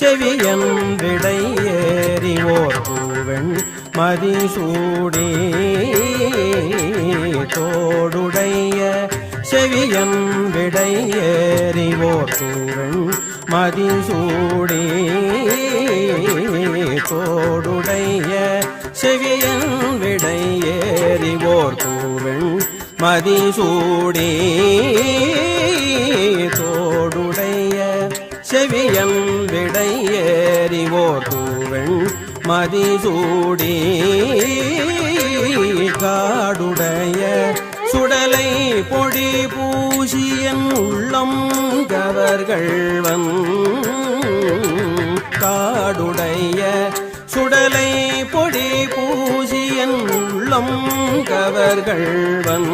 செவியன் விடை ஏறிவோர் பூவெண் மதிசூடி. தோடுடைய செவியன் விடை ஏறிவோர் பூவெண் மதிசூடி. தோடுடைய செவியன் விடை ஏறிவோர் பூவெண் மதிசூடி. செவியன் விடையேறிவோர் தூவெண் மதிசூடி காடுடைய சுடலை பொடி பூசியன் உள்ளம் கவர்கள்வன் காடுடைய சுடலை பொடி பூசியன் உள்ளம் கவர்கள்வன்